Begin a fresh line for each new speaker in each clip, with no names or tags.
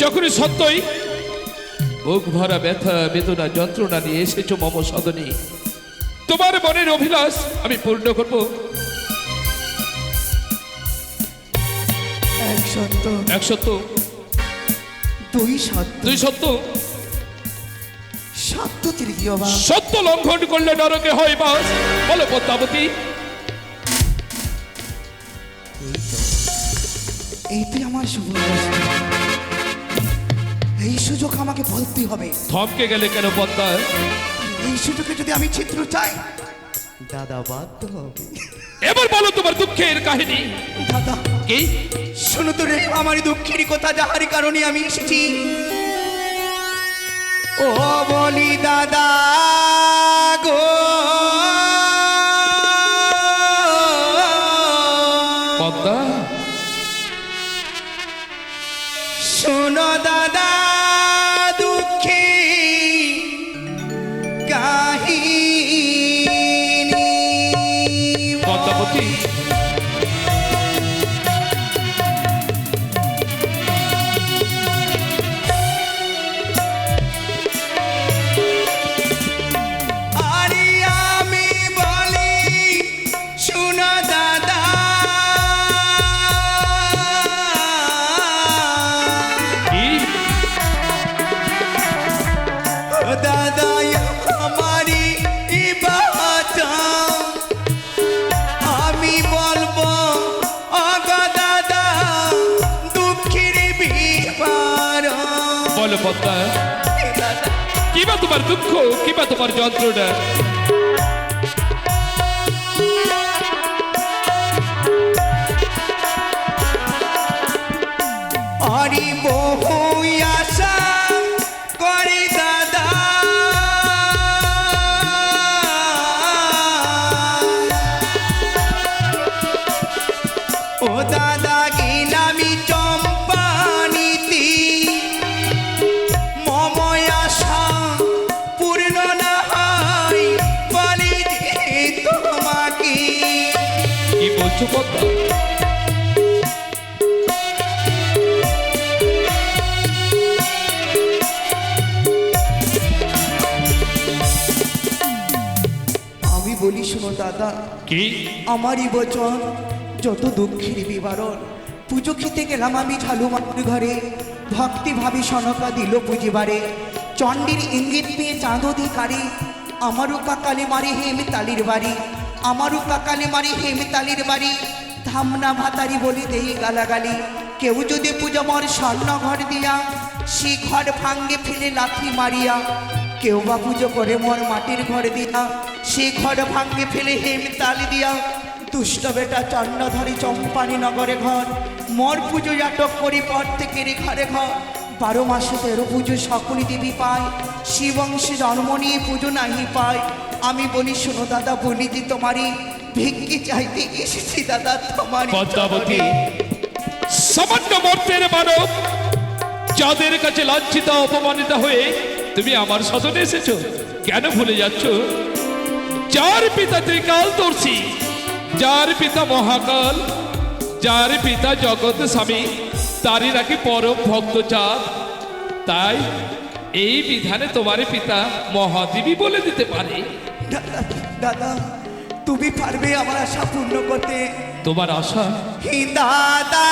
যখনই সত্যই বুক ভরা ব্যথা বেদনা যন্ত্রণা নিয়ে এসেছ মম সদনে তোমার মনের অভিলাষ আমি পূর্ণ করব
এক সত্য
এক সত্য
দুই সত্য
দুই সত্য
সত্য তৃতীয় বার
সত্য লঙ্ঘন করলে নরকে হয় বাস বলো পদ্মাবতী
এইটি আমার সুযোগ এই সুযোগ আমাকে বলতে হবে।
থমকে গেলে কেন পদ্মা?
এই সুযোগে যদি আমি চিত্র চাই দাদা বাধ্য হবে।
এবার বলো তোমার দুঃখের কাহিনী।
দাদা
কি?
শুনো তো রে আমার দুঃখের কথা যাহার কারণে আমি এসেছি। ও বলি দাদা
পদ্মা। কিবা তোমার দুঃখ কিবা তোমার যন্ত্রণা
হরি বহু আশা দাদা
কি?
আমারই বচন যত দুঃখের বিবরণ পুজো খেতে গেলাম আমি ঝালু মামার ঘরে। ভক্তি ভাবি সনকা দিল পুজিবারে চণ্ডীর ইঙ্গিত পেয়ে চাঁদ অধিকারী। আমারও কাকালে মারি হেম তালির বাড়ি আমারও কাকালে মারি হেম তালির বাড়ি। ধামনা ভাতারি বলি দেই গালাগালি কেউ যদি পুজো মর স্বর্ণ ঘর দিয়া সে ঘর ভাঙ্গে ফেলে লাথি মারিয়া। কেউ বা পুজো করে মোর মাটির ঘর দিয়া, সে ঘর ভাঙ্গে ফেলে হেম তালি দিয়া। দুষ্ট বেটা চন্নধরি চম্পানি নগরে ঘর, মোর পুজো আটক করি পর থেকে রে ঘরে ঘর। বারো মাসে তেরো পুজো সকলই দেবী পায় শিবংশে জন্ম নিয়ে পুজো নাহি পায়। আমি বলি, শোনো দাদা, বলি দি তোমারই ভিক্ষি চাইতে এসেছি দাদা, তোমারই
পদ্মাবতী, সামান্য মর্তের মানব, যাদের কাছে লাঞ্ছিত অপমানিত হয়ে তুমি আমার সদনে এসেছ। কেন ভুলে যাচ্ছ? যার পিতা ত্রিকাল দর্শী যার পিতা মহাকাল যার পিতা জগৎ স্বামী তারই নাকি পরম ভক্ত চাঁদ তাই এই বিধানে তোমার পিতা মহাদেবী বলে দিতে পারে।
দাদা তুমি পারবে আমার আশা পূর্ণ করতে।
তোমার আশা?
হি দাদা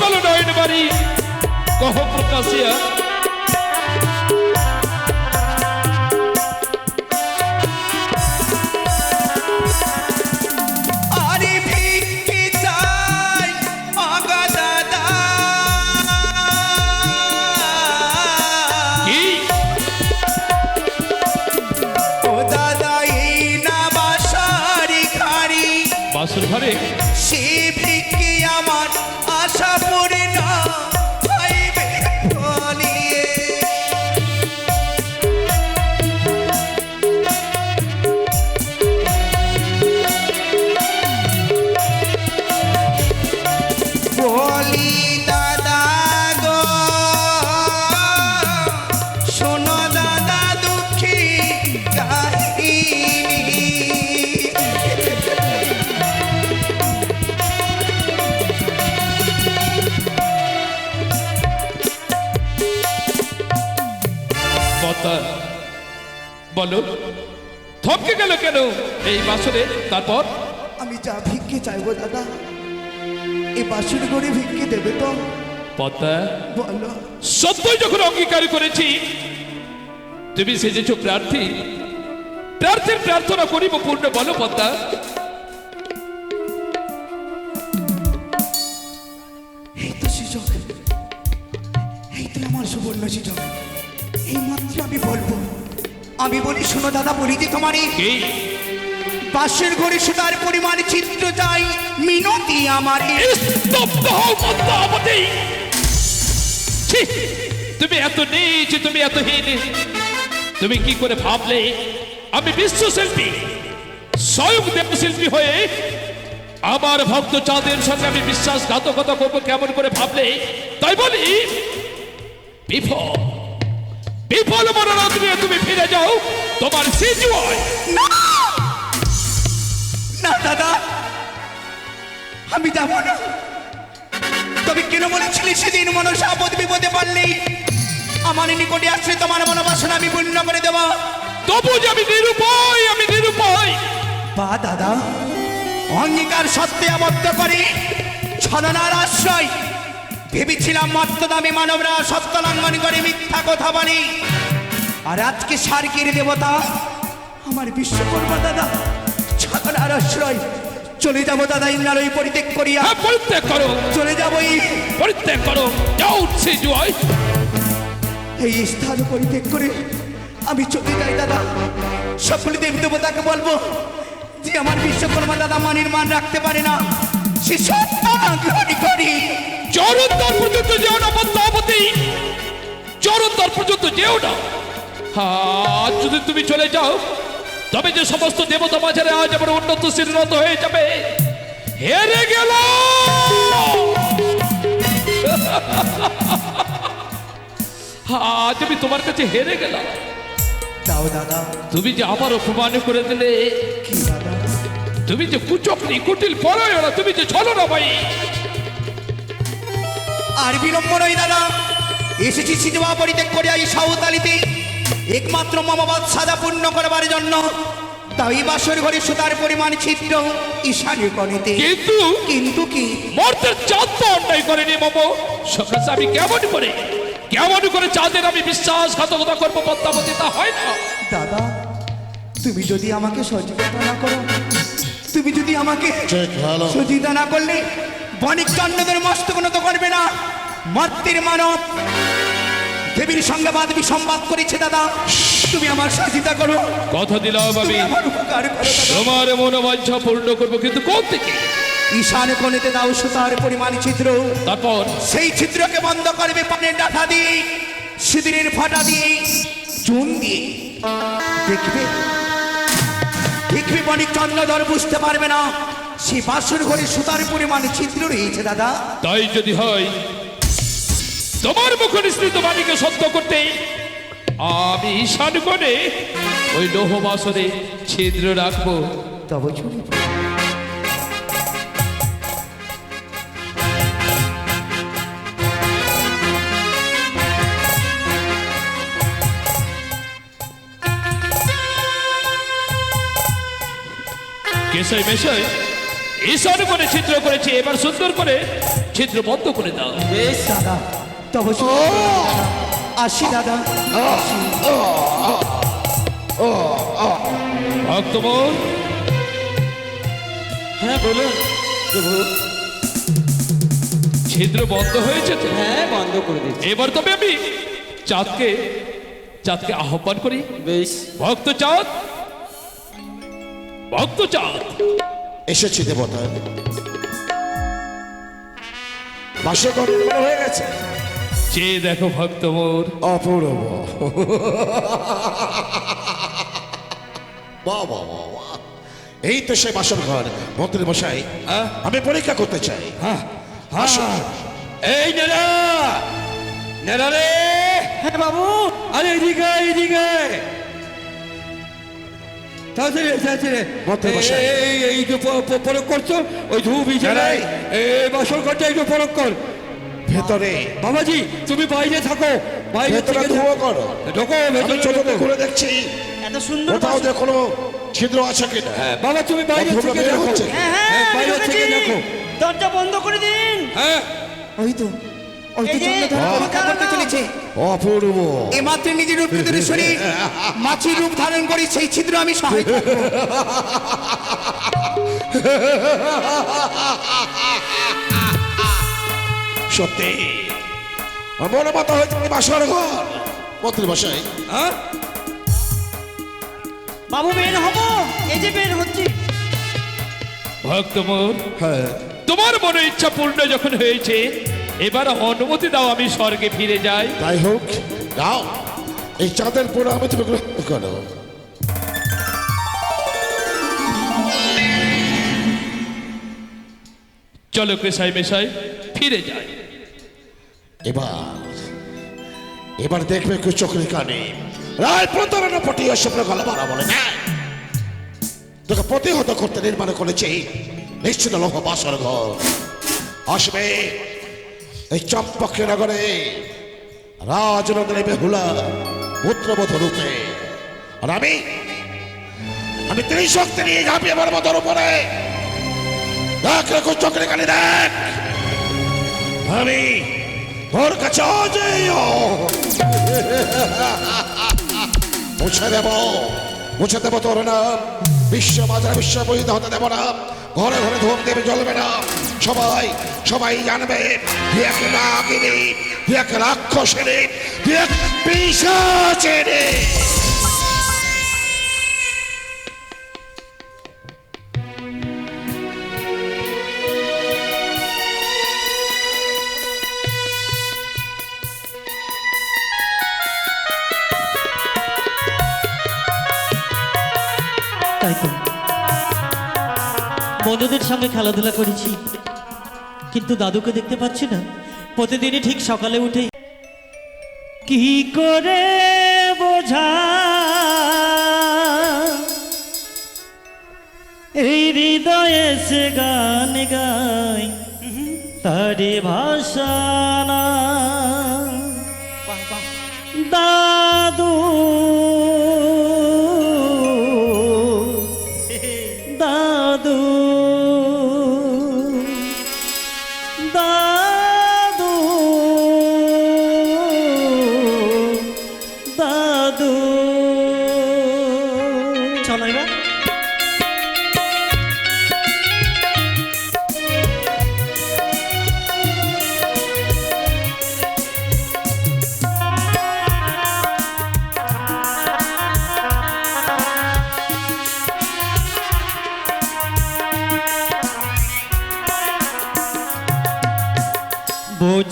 পেল নয়ন বাড়ি কহ প্রকাশিয়া। গেল এই বাসরে তারপর?
আমি যা ভিক্ষে চাইব দাদা এই বাসুর করে ভিক্ষে দেবে তো।
পদ্মা
বলো।
সত্যই যখন অঙ্গীকার করেছি তুমি সেজেছ প্রার্থী। প্রার্থীর প্রার্থনা করিব পূর্ণ বলো পদ্মা।
এই তো সুযোগ এই তো আমার সুবর্ণ সুযোগ এই মাত্র আমি বলব। আমি বলি শোনো দাদা বলি যে তোমার বাসের ঘরে সুতার পরিমাণ চিত্র চাই মিনতি আমার!
তুমি এত নিচ তুমি এত হীন। তুমি কি করে ভাবলে আমি বিশ্বশিল্পী স্বয়ং দেবশিল্পী হয়ে আমার ভক্ত চাঁদের সঙ্গে আমি বিশ্বাসঘাতকতা করব কেমন করে ভাবলে তাই বলি বিফল বিফল মনোরথ নিয়ে তুমি ফিরে যাও তোমার
না! না দাদা আমি যাব না। তবে কেন বলেছিলি সেদিন মনসা আপদ বিপদে পারলি আমার নিকটে আসলে তোমার মনোবাসনা আমি পূর্ণ করে দেবো।
তবু যে আমি নিরুপায় আমি নিরুপায়।
বা দাদা অঙ্গীকার সত্ত্বে আবদ্ধ করে ছলনার আশ্রয় ভেবেছিলাম মর্তদামী মানবরা সত্য লঙ্ঘন করে মিথ্যা কথা বলে। আর আজকে সার্কের দেবতা আমার বিশ্বকর্মা দাদা ছলনার আশ্রয়। চলে যাব দাদা ইন্দ্রালয় পরিত্যাগ করিয়া।
হ্যাঁ পরিত্যাগ করো।
চলে যাবই
পরিত্যাগ করো। যা উঠছে জয়।
এই স্থান পরিত্যাগ করে আমি চলে যাই দাদা। সকল দেব দেবতাকে বলব যে আমার বিশ্বকর্মা দাদা মানির মান রাখতে পারে না। সত্য গ্রহণ করি।
চরণদ্বার পর্যন্ত যেও না পদ্মাবতী। চরণদ্বার পর্যন্ত যেও না। আজ যদি তুমি চলে যাও তবে যে সমস্ত দেবতা মাঝারে আজ আমার উন্নত শ্রীনত হয়ে যাবে। হেরে গেল! আজ আমি তোমার কাছে হেরে গেলাম।
দাও দাদা।
তুমি যে আমার অপমান করে দিলে
কি?
তুমি যে কুচকরি কুটিল পরায়ণা তুমি যে ছলো না ভাই
আর বিলম্ব নয় দাদা। এসেছি সিনেমা পরিত্যাগ করে এই সাউতালিতে একমাত্র মমবাদ সাদা পূর্ণ করবার জন্য। তাই বাসর ঘরে সুতার পরিমাণ ছিদ্র ঈশানী করিতে
কিন্তু
কিন্তু কি?
মর্তের চাঁদ তো অন্যায় করেনি মম। সকাশ আমি কেমন করে? কেমন করে চাঁদের আমি বিশ্বাসঘাতকতা করব পদ্মাবতী তা হয় না।
দাদা তুমি যদি আমাকে সচেতন না করো তুমি যদি আমাকে
ঠিক
না করলে বণিক চন্দ্রদের উন্নত করবে না। মর্তের মানব। দেবীর সঙ্গে বাদবি সংবাদ করেছে দাদা। তুমি আমার সচিতা করো
কথা দিলাম আমি। তোমার মনোবাঞ্ছা পূর্ণ করব কিন্তু কোন থেকে
ঈশান কোণেতে দাও সুতার পরিমাণ ছিদ্র
তারপর
সেই ছিদ্রকে বন্ধ করবে পানের ডাঠা দিয়ে সিঁদুরের ফাটা দিয়ে চুন দিয়ে দেখবে দেখবে বণিক চন্দ্রধর বুঝতে পারবে না। সে বাসুর ঘরে সুতার পরিমাণ ছিদ্র রয়েছে দাদা।
তাই যদি হয় তোমার মুখ নিঃসৃত বাণীকে সত্য করতে আমি ঈশান করে ওই লোহ বাসরে ছিদ্র রাখব।
তবে চুরি
কেশয় মেশয় ঈশান কোণে ছিদ্র করেছে এবার সুন্দর করে ছিদ্র বন্ধ করে দাও।
বেশ দাদা তবে আসি দাদা।
হ্যাঁ বলুন।
ছিদ্র বন্ধ হয়েছে তো?
হ্যাঁ বন্ধ করে দিচ্ছি।
এবার তবে আমি চাঁদকে চাঁদকে আহ্বান করি।
বেশ।
ভক্ত চাঁদ ভক্ত চাঁদ
এসেছি দেবতা। বাসে হয়ে গেছে?
চেয়ে দেখো ভক্ত মোর।
অপূর্ব। বাহ বাহ। এই তো সে বাসর ঘর মন্ত্রী মশাই। আমি পরীক্ষা করতে চাই। আসুন।
এই নেড়া নেড়া রে। হ্যাঁ বাবু। আরে এদিকে এদিকে এই- এই এই যে প- প- করছ ওই ধূপ। এই ঘরটা একটু কর।
ভেতরে।
বাবাজি তুমি বাইরে থাকো। বাইরে
ভেতরে
থেকে
ধোয়া করো।
ঢোকো ভেতরে
ঘুরে দেখছি।
এত সুন্দর
কোথাও কোনো ছিদ্র আছে কিনা?
হ্যাঁ বাবা তুমি বাইরে থেকে দেখো।
হ্যাঁ হ্যাঁ
হ্যাঁ, বাইরে। থেকে দেখো।
দরজা বন্ধ করে দিন।
হ্যাঁ।
ওই তো।
অপূর্ব।
নিজের রূপ ভিতরে শরীর মাছির রূপ ধারণ করি সেই ছিদ্র আমি সহায়
সত্যি? মনে মতো হয়েছে এই ঘর। মন্ত্রী মশাই
হ্যাঁ?
বাবু বের হব। এই যে বের হচ্ছি।
ভক্ত
হ্যাঁ।
তোমার মনে ইচ্ছা পূর্ণ যখন হয়েছে এবার অনুমতি দাও আমি স্বর্গে ফিরে যাই।
তাই হোক যাও এই চাঁদের পুরো আমি তুমি গ্রহণ করো
চলো কেসাই মেশাই ফিরে যাই।
এবার এবার দেখবে কেউ চোখের কানে। রায় প্রতারণা পটিয়ে স্বপ্ন গলা মারা বলে না তোকে প্রতিহত করতে নির্মাণ করেছে। নিশ্চিত লোহ বাসর ঘর। আসবে। এই চম্পকে নগরে রাজনগরে বেহুলা পুত্রবধ রূপে। আর আমি আমি ত্রিশক্তি নিয়ে ঝাঁপিয়ে পড়ব তোর উপরে। দেখ রেখো চোখের কানে দেখ। আমি তোর কাছে মুছে দেব মুছে দেব তোর নাম। বিশ্ব বাজার বিশ্ব বহিত হতে দেব না। ঘরে ঘরে ধূপ দেবে জ্বলবে না। সবাই সবাই জানবে এক তুই এক রাক্ষসেরে এক পিসাচেরে।
বন্ধুদের সঙ্গে খেলাধুলা করেছি। কিন্তু দাদুকে দেখতে পাচ্ছি না। প্রতিদিনই ঠিক সকালে উঠে কি করে বোঝা? এই হৃদয়ে সে গান গাই তারি ভাষা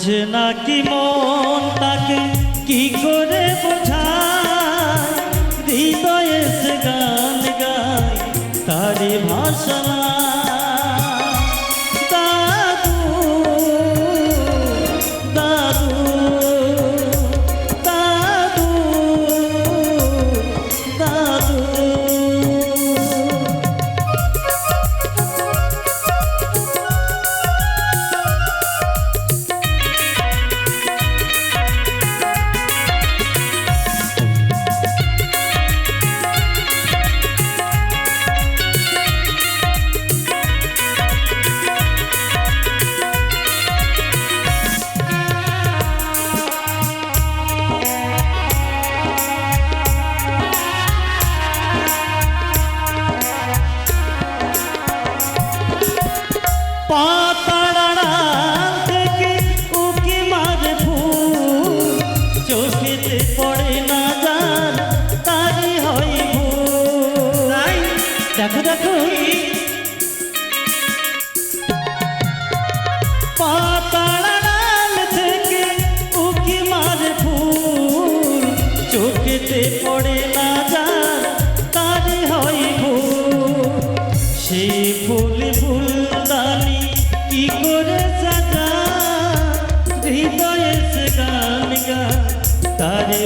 বোঝে না কি মন?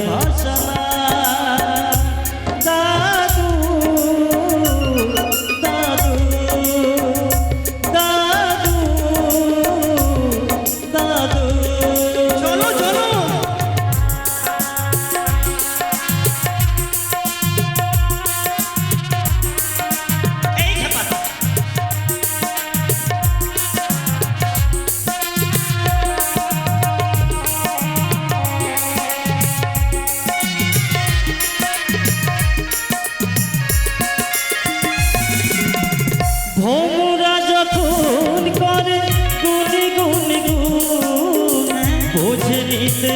ভাষা
দিতে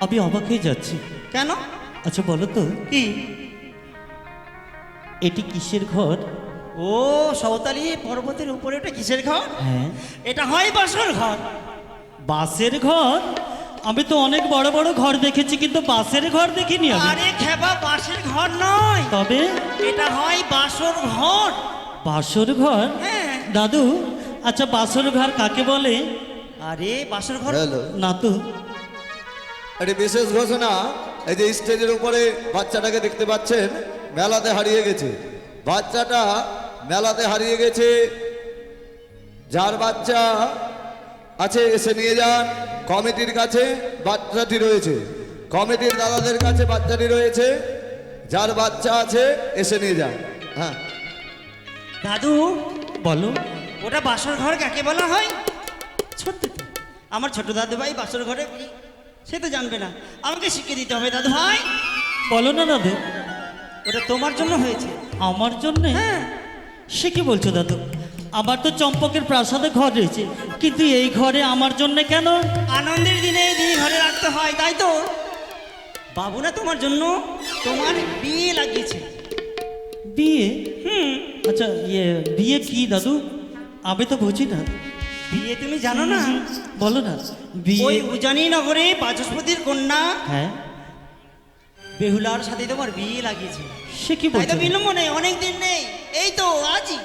আমি অবাক হয়ে যাচ্ছি।
কেন?
আচ্ছা বলো তো।
কি?
এটি কিসের ঘর?
ও সাঁওতালি পর্বতের উপরে ওটা কিসের ঘর?
হ্যাঁ।
এটা হয় বাসর ঘর।
বাসের ঘর? আমি তো অনেক বড় বড় ঘর দেখেছি কিন্তু বাসের ঘর দেখিনি আমি।
আরে খেবা বাসের ঘর নয়।
তবে?
এটা হয় বাসর ঘর।
বাসর ঘর?
হ্যাঁ।
দাদু আচ্ছা বাসর ঘর কাকে বলে?
আরে বাসর ঘর
না তো
একটি বিশেষ ঘোষণা, এই যে স্টেজের উপরে বাচ্চাটাকে দেখতে পাচ্ছেন, মেলাতে হারিয়ে গেছে। বাচ্চাটা মেলাতে হারিয়ে গেছে। যার বাচ্চা আছে, এসে নিয়ে যান। কমিটির কাছে বাচ্চাটি রয়েছে। কমিটির দাদাদের কাছে বাচ্চাটি রয়েছে। যার বাচ্চা আছে, এসে নিয়ে যান। হ্যাঁ।
দাদু,
বলো,
ওটা বাসর ঘর কাকে বলা হয়? ছোট্ট আমার ছোট দাদু ভাই বাসর ঘরে সে তো জানবে না। আমাকে শিখিয়ে দিতে হবে দাদু ভাই।
বলো না দাদু।
ওটা তোমার জন্য হয়েছে।
আমার জন্য?
হ্যাঁ।
সে কি বলছো দাদু? আমার তো চম্পকের প্রাসাদে ঘর রয়েছে। কিন্তু এই ঘরে আমার জন্য কেন?
আনন্দের দিনে এই দিন ঘরে রাখতে হয় তাই তো? বাবু না তোমার জন্য? তোমার বিয়ে লাগিয়েছে।
বিয়ে?
হুম।
আচ্ছা ইয়ে বিয়ে কি দাদু? আমি তো বুঝি না।
বিয়ে তুমি জানো না?
বলো না।
ওই
বিয়ে
উজানি নগরে বাচস্পতির কন্যা
হ্যাঁ।
বেহুলার সাথে তোমার বিয়ে লাগিয়েছে।
সে কি বলছো?
নেই অনেক দিন নেই। এই তো আজই।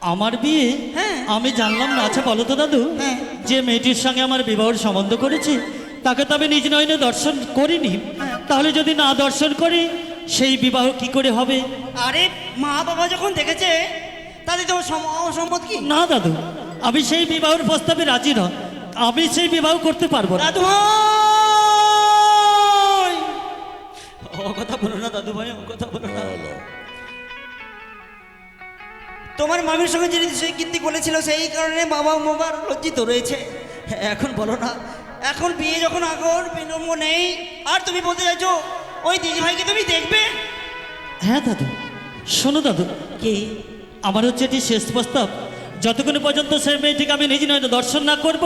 আমার বিয়ে?
হ্যাঁ।
আমি জানলাম না। আচ্ছা বলো তো দাদু।
হ্যাঁ।
যে মেয়েটির সঙ্গে আমার বিবাহের সম্বন্ধ করেছি তাকে তো আমি নিজ নয়নে দর্শন করিনি। তাহলে যদি না দর্শন করি সেই বিবাহ কি করে হবে?
আরে মা বাবা যখন দেখেছে তাদের তোমার সম- অসম্মত কি?
না দাদু। আমি সেই বিবাহের প্রস্তাবে রাজি নয় আমি সেই বিবাহ করতে পারব না।
দাদু ও কথা বলো না দাদু ভাই ও কথা বলো না। তোমার মামির সঙ্গে যে সেই কীর্তি বলেছিল সেই কারণে বাবা মামার লজ্জিত রয়েছে। এখন বলো না এখন বিয়ে যখন আগর বিলম্ব নেই। আর তুমি বলতে চাইছো ওই দিদি ভাইকে তুমি দেখবে?
হ্যাঁ দাদু। শোনো দাদু।
কি?
আমার হচ্ছে এটি শেষ প্রস্তাব। যতক্ষণ পর্যন্ত সেই মেয়েটিকে আমি নিজ নয় দর্শন না করব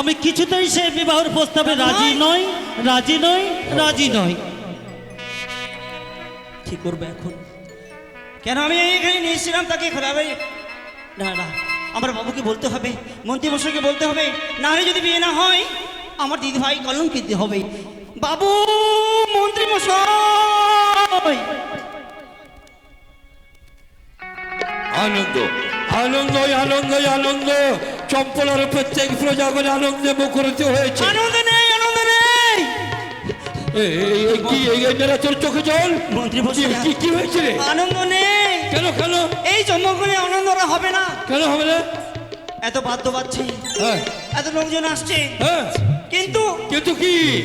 আমি কিছুতেই সে বিবাহের প্রস্তাবে রাজি নই রাজি নই রাজি নই।
কি করবে এখন? কেন আমি এখানে নিয়েছিলাম তাকে খারাপ? না না আমার বাবুকে বলতে হবে মন্ত্রী মশাইকে বলতে হবে না হলে যদি বিয়ে না হয় আমার দিদি ভাই কিনতে হবে। বাবু মন্ত্রী মশাই
আনন্দ। আনন্দ আনন্দ আনন্দ। চম্পলার প্রত্যেক প্রজাগণ আনন্দে মুখরিত হয়েছে।
আনন্দ নেই আনন্দ নেই।
কি এই মেয়েরা তোর চোখে জল?
মন্ত্রী
কি-
মশাই
কি কি হয়েছে রে?
আনন্দ নেই।
কেন কেন?
এই জন্মগ্রহণে আনন্দরা হবে না।
কেন হবে না?
এত বাদ্য বাজছে
হ্যাঁ।
এত লোকজন আসছে।
হ্যাঁ।
কিন্তু
কিন্তু কি?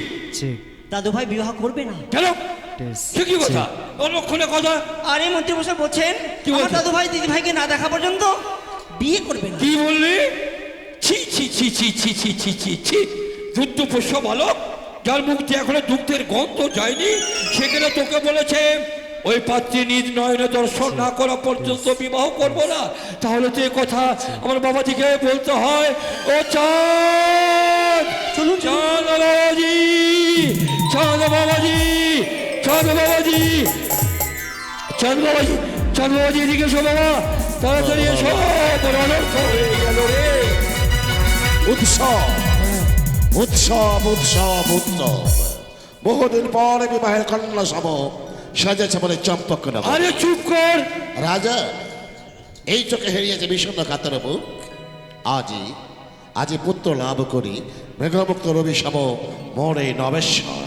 দাদু ভাই বিবাহ করবে না।
কেন? কি কথা? অলক্ষণে কথা?
আরে মন্ত্রী মশাই বলছেন
কি
আমার দাদু ভাই দিদি ভাইকে না দেখা পর্যন্ত বিয়ে করবে না।
কি বললি? ছি ছি ছি ছি ছি ছি ছি ছি ছি। যুদ্ধ পোষ্য বালক যার মুখ এখনও দুগ্ধের গন্ধ যায়নি সেখানে তোকে বলেছে ওই পাত্রী নিজ নয়নে দর্শন না করা পর্যন্ত বিবাহ করব না। তাহলে তো এ কথা আমার বাবাজিকে বলতে হয় ও চাঁদ
চলুন,
চাঁদ বাবাজি চাঁদ বাবাজি চাঁদ বাবাজি এদিকে এসো বাবা। তাড়াতাড়ি এসো। অনর্থ হয়ে গেল রে।
উৎসব উৎসব উৎসব উৎসব। বহুদিন পরে বিবাহের কন্যা সম সাজেছে বলে চম্পক।
আরে চুপ কর।
রাজা এই চোখে হেরিয়েছে বিষণ্ণ কাতর মুখ। আজই আজি পুত্র লাভ করি মেঘমুক্ত রবি সম মরে নবেশ্বর।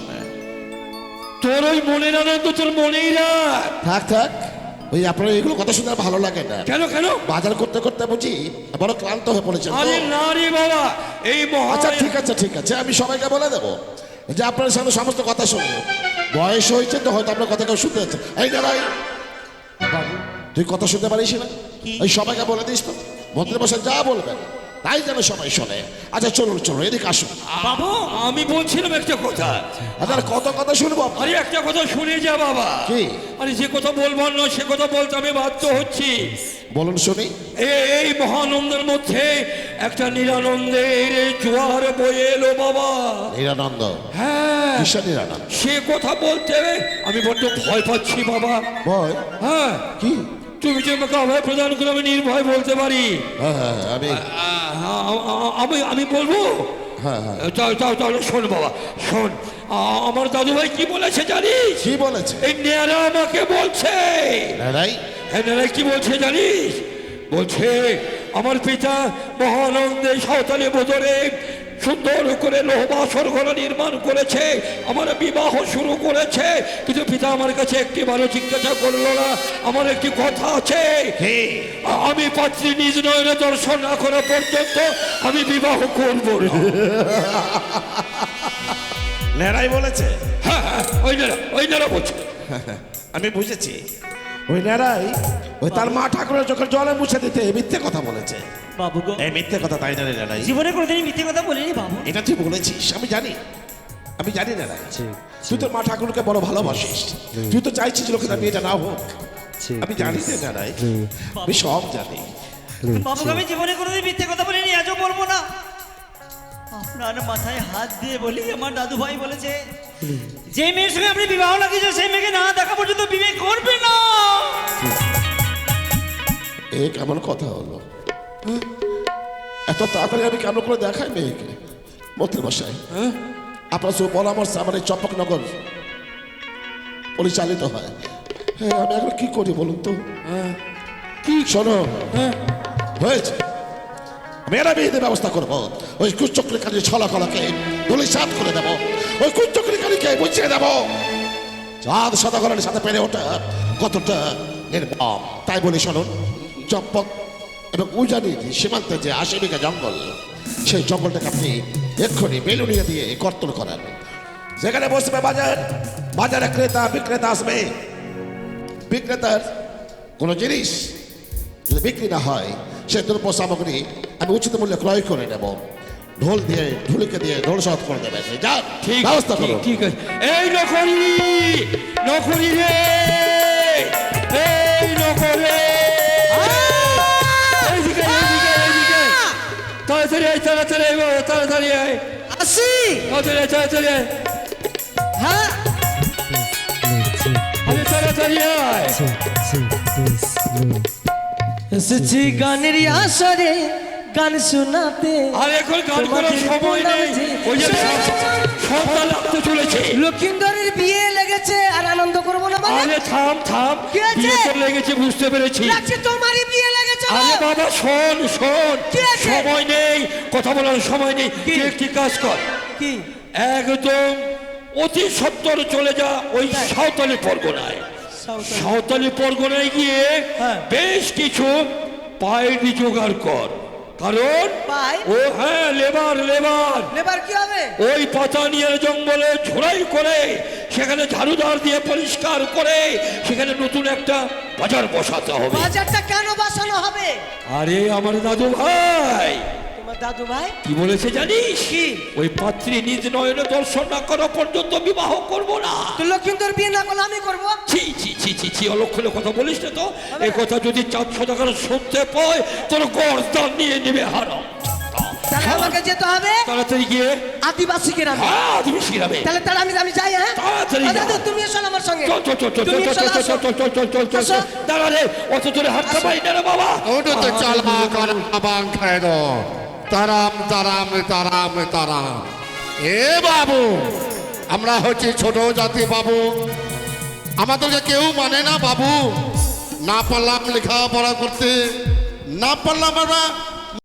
তোর ওই মনের আনন্দ তোর মনেই রাখ
থাক থাক। ওই আপনার এগুলো কথা শুনে আর ভালো লাগে না।
কেন কেন?
বাজার করতে করতে বুঝি বড় ক্লান্ত হয়ে পড়েছে
আরে না রে বাবা এই মহা
আচ্ছা ঠিক আছে ঠিক আছে। আমি সবাইকে বলে দেবো যে আপনার সামনে সমস্ত কথা শুনব বয়স হয়েছে তো হয়তো আপনার কথা কেউ শুনতে যাচ্ছে এই দাঁড়াই তুই কথা শুনতে পারিস না? ওই সবাইকে বলে দিস তো। মন্ত্রী বসে যা বলবেন। তাই যেন সবাই শোনে। আচ্ছা চলুন চলুন এদিকে আসুন।
বাবু আমি বলছিলাম একটা কথা।
আচ্ছা আর কত কথা শুনব
আরে একটা কথা শুনে যা বাবা।
কি?
আরে যে কথা বলবার না সে কথা বলতে আমি বাধ্য হচ্ছি।
বলুন শুনি।
এই মহানন্দের মধ্যে একটা নিরানন্দের জোয়ার বয়ে এলো বাবা।
নিরানন্দ?
হ্যাঁ।
নিরানন্দ?
সে কথা বলতে আমি বড্ড ভয় পাচ্ছি বাবা।
ভয়?
হ্যাঁ।
কি?
তুমি যে আমাকে অভয় প্রদান করে আমি নির্ভয় বলতে পারি।
হ্যাঁ হ্যাঁ হ্যাঁ, আমি
আমি আমি বলব?
হ্যাঁ হ্যাঁ।
তাহলে শোন বাবা শোন। আমার দাদু ভাই কি বলেছে জানিস?
কি বলেছে?
এই নেয়ারা আমাকে বলছে।
দাদাই
হ্যাঁ কি বলছে জানিস? বলছে আমার পিতা মহানন্দে সাঁওতালি বদরে সুন্দর করে লোহবাসর ঘর নির্মাণ করেছে আমার বিবাহ শুরু করেছে কিন্তু পিতা আমার কাছে একটি ভালো জিজ্ঞাসা করল না আমার একটি কথা আছে। আমি পাত্রী নিজ নয়নে দর্শন না করা পর্যন্ত আমি বিবাহ করব না।
নেড়াই বলেছে?
হ্যাঁ হ্যাঁ ওই নেরা ওই নেরা বলছে।
আমি বুঝেছি। ওই নেড়াই ওই তার মা ঠাকুরের চোখের জলে মুছে দিতে এই মিথ্যে কথা বলেছে।
বাবু গো।
এই মিথ্যে কথা তাই না রে নেড়াই
জীবনে কোনোদিনই মিথ্যে কথা বলিনি বাবু।
এটা তুই বলেছিস আমি জানি। আমি জানি না রাই। তুই তোর মা ঠাকুরকে বড় ভালোবাসিস। তুই তো চাইছিস লোকে তার বিয়েটা না হোক। আমি জানি না জানাই আমি সব জানি।
বাবুকে আমি জীবনে কোনোদিন মিথ্যে কথা বলিনি আজও বলব না। আপনার মাথায় হাত দিয়ে বলি আমার দাদু ভাই বলেছে যে মেয়ের সঙ্গে আপনি বিবাহ লাগিয়েছেন সেই মেয়েকে না দেখা পর্যন্ত বিয়ে করবে না।
এ কেমন কথা হলো? হ্যাঁ? এত তাড়াতাড়ি আমি কেমন করে দেখাই মেয়েকে? মন্ত্রী মশাই আপনার সব পরামর্শ আমার এই চম্পকনগর পরিচালিত হয়। হ্যাঁ আমি এখন কি করি বলুন তো? কি শোনো? হয়েছে। মেয়েরা বিয়েতে ব্যবস্থা করব। ওই কুচক্রিকারী ছলা কলাকে দলি সাত করে দেবো। ওই কুচক্রিকারীকে বুঝিয়ে দেবো। চাঁদ সদাগরের সাথে পেরে ওঠা কতটা নির্মম। তাই বলি, শুনুন, চম্পক এবং উজানির সীমান্তে যে আশি বিঘা জঙ্গল, সেই জঙ্গলটাকে আপনি এক্ষুনি বেলুনিয়া দিয়ে কর্তন করেন। সেখানে বসবে বাজার, বাজারে ক্রেতা, বিক্রেতা আসবে। বিক্রেতার কোনো জিনিস যদি বিক্রি না হয় সে দ্রব্য সামগ্রী। আমি উচিত মূল্যে ক্রয় করে নেব। ঢোল দিয়ে ঢুলিকে দিয়ে ঢোল সহজ করে দেবেন যান
ঠিক
ব্যবস্থা
ঠিক ঠিক আছে। এই নকরি নকরি রে এই নকরে এইদিকে এইদিকে এইদিকে তাড়াতাড়ি আয় তাড়াতাড়ি আয় বাবা, তাড়াতাড়ি আয়।
আসি।
তাড়াতাড়ি আয় তাড়াতাড়ি আয়।
হ্যাঁ।
আরে তাড়াতাড়ি আয়।
এসেছি গানের আসরে গান শোনাতে।
আর এখন গান করার সময় নেই। ওই যে সন্ধ্যা লাগতে চলেছে।
লক্ষিন্দরের বিয়ে লেগেছে আর আনন্দ করব না মানে?
আরে থাম থাম।
কি আছে?
লেগেছে বুঝতে পেরেছি।
লাগছে তোমারই বিয়ে লেগেছে
আরে বাবা শোন শোন। সময় নেই। কথা বলার সময় নেই। তুই একটি কাজ কর।
কি?
একদম অতি সত্তর চলে যা ওই সাঁওতালি পরগনায়। সাঁওতালি। পরগনায় গিয়ে
হ্যাঁ।
বেশ কিছু পায়ের জোগাড় কর। কারণ ও হ্যাঁ লেবার লেবার।
লেবার কি হবে?
ওই পাতা নিয়ে জঙ্গলে ঝোড়াই করে সেখানে ঝাড়ুদার দিয়ে পরিষ্কার করে সেখানে নতুন একটা বাজার বসাতে হবে।
বাজারটা কেন বসানো হবে?
আরে আমার দাদু ভাই
দাদু ভাই
কি বলেছে জানিস?
কি?
ওই পাত্রী নিজ নয়নে দর্শন না করা পর্যন্ত বিবাহ করব না।
তো লক্ষ্মীন্দর বিয়ে না করলে আমি করব?
ছি ছি ছি ছি ছি অলক্ষণে কথা বলিস না তো। এই কথা যদি চার সদাকার শুনতে পায় তোর গর্দান নিয়ে নেবে হারাম।
তাহলে আমাকে যেতে হবে?
তাড়াতাড়ি গিয়ে।
আদিবাসী গ্রামে
হ্যাঁ তুমি শিরাবে
তাহলে তাহলে আমি আমি যাই হ্যাঁ?
তাড়াতাড়ি যাও।
তুমি এসো আমার সঙ্গে।
চল চল চল চল চল চল চল চল চল চল চল চল। রে অত জোরে হাতটা পাই না রে বাবা।
ওটা তো চাল বাং খায় দো। তারাম তারাম তারাম তারাম। এ বাবু, আমরা হচ্ছি ছোট জাতি বাবু। আমাদেরকে কেউ মানে না বাবু। না পারলাম লেখাপড়া করতে, না পারলাম আমরা